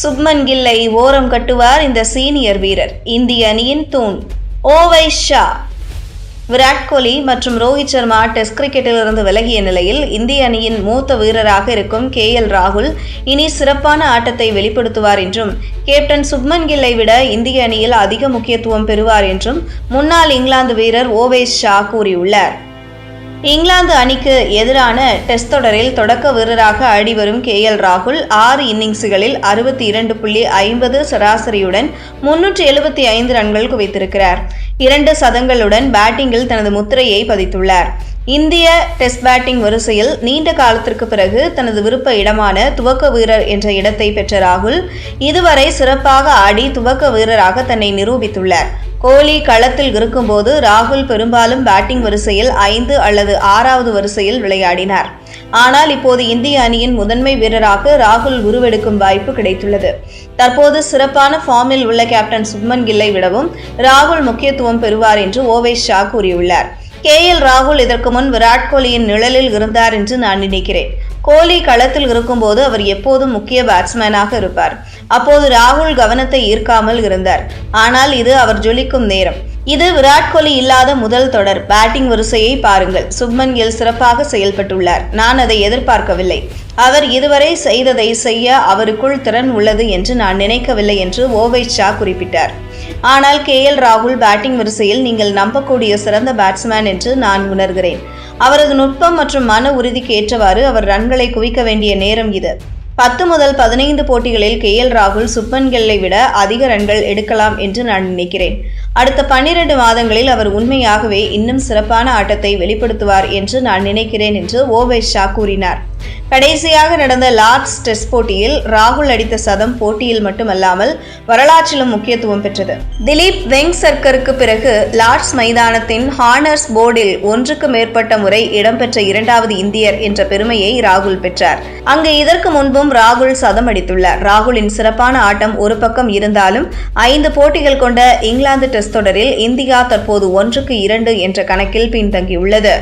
சுப்மன் கில்லை ஓரம் கட்டுவார் இந்த சீனியர் வீரர் இந்திய அணியின் தூண். ஓவை ஷா. விராட் கோலி மற்றும் ரோஹித் சர்மா டெஸ்ட் கிரிக்கெட்டிலிருந்து விலகிய நிலையில் இந்திய அணியின் மூத்த வீரராக இருக்கும் கே எல் ராகுல் இனி சிறப்பான ஆட்டத்தை வெளிப்படுத்துவார் என்றும் கேப்டன் சுப்மன் கில்லை விட இந்திய அணியில் அதிக முக்கியத்துவம் பெறுவார் என்றும் முன்னாள் இங்கிலாந்து வீரர் ஓவேஷ் ஷா கூறியுள்ளார். இங்கிலாந்து அணிக்கு எதிரான டெஸ்ட் தொடரில் தொடக்க வீரராக ஆடி வரும் கே எல் ராகுல் ஆறு இன்னிங்ஸ்களில் அறுபத்தி இரண்டு புள்ளி ஐம்பது சராசரியுடன் முன்னூற்றி எழுபத்தி ஐந்து ரன்கள் குவித்திருக்கிறார். இரண்டு சதங்களுடன் பேட்டிங்கில் தனது முத்திரையை பதித்துள்ளார். இந்திய டெஸ்ட் பேட்டிங் வரிசையில் நீண்ட காலத்திற்கு பிறகு தனது விருப்ப இடமான துவக்க வீரர் என்ற இடத்தை பெற்ற ராகுல் இதுவரை சிறப்பாக ஆடி துவக்க வீரராக தன்னை நிரூபித்துள்ளார். கோலி களத்தில் இருக்கும்போது ராகுல் பெரும்பாலும் பேட்டிங் வரிசையில் ஐந்து அல்லது ஆறாவது வரிசையில் விளையாடினார். ஆனால் இப்போது இந்திய அணியின் முதன்மை வீரராக ராகுல் உருவெடுக்கும் வாய்ப்பு கிடைத்துள்ளது. தற்போது சிறப்பான ஃபார்மில் உள்ள கேப்டன் சுப்மன் கில்லை விடவும் ராகுல் முக்கியத்துவம் பெறுவார் என்று ஓவேஷ் ஷா கூறியுள்ளார். கே எல் ராகுல் இதற்கு முன் விராட் கோலியின் நிழலில் இருந்தார் என்று நான் நினைக்கிறேன். கோலி களத்தில் இருக்கும்போது அவர் எப்போதும் முக்கிய பேட்ஸ்மேனாக இருப்பார். அப்போது ராகுல் கவனத்தை ஈர்க்காமல் இருந்தார். ஆனால் இது அவர் ஜொலிக்கும் நேரம். இது விராட் கோலி இல்லாத முதல் தொடர். பேட்டிங் வரிசையை பாருங்கள். சுப்மன் கில் சிறப்பாக செயல்பட்டுள்ளார். நான் அதை எதிர்பார்க்கவில்லை. அவர் இதுவரை செய்ததை செய்ய அவருக்குள் திறன் உள்ளது என்று நான் நினைக்கவில்லை என்று ஓவை ஷா குறிப்பிட்டார். ஆனால் கே எல் ராகுல் பேட்டிங் வரிசையில் நீங்கள் நம்பக்கூடிய சிறந்த பேட்ஸ்மேன் என்று நான் உணர்கிறேன். அவரது நுட்பம் மற்றும் மன உறுதிக்கு ஏற்றவாறு அவர் ரன்களை குவிக்க வேண்டிய நேரம் இது. பத்து முதல் பதினைந்து போட்டிகளில் கே எல் ராகுல் சுப்மன் விட அதிக ரன்கள் எடுக்கலாம் என்று நான் நினைக்கிறேன். அடுத்த பன்னிரண்டு மாதங்களில் அவர் உண்மையாகவே இன்னும் சிறப்பான ஆட்டத்தை வெளிப்படுத்துவார் என்று நான் நினைக்கிறேன் என்று ஓவேஸ் ஷா கூறினார். கடைசியாக நடந்த லார்ட்ஸ் டெஸ்ட் போட்டியில் ராகுல் அடித்த சதம் போட்டியில் மட்டுமல்லாமல் வரலாற்றிலும் முக்கியத்துவம் பெற்றது. திலீப் வெங் சர்க்கருக்கு பிறகு லார்ட்ஸ் மைதானத்தின் ஹானர்ஸ் போர்டில் ஒன்றுக்கு மேற்பட்ட முறை இடம்பெற்ற இரண்டாவது இந்தியர் என்ற பெருமையை ராகுல் பெற்றார். அங்கு இதற்கு முன்பும் ராகுல் சதம் அடித்துள்ளார். ராகுலின் சிறப்பான ஆட்டம் ஒரு பக்கம் இருந்தாலும் ஐந்து போட்டிகள் கொண்ட இங்கிலாந்து டெஸ்ட் டெஸ்ட் தொடரில் இந்தியா தற்போது ஒன்றுக்கு இரண்டு என்ற கணக்கில் பின்தங்கியுள்ளது.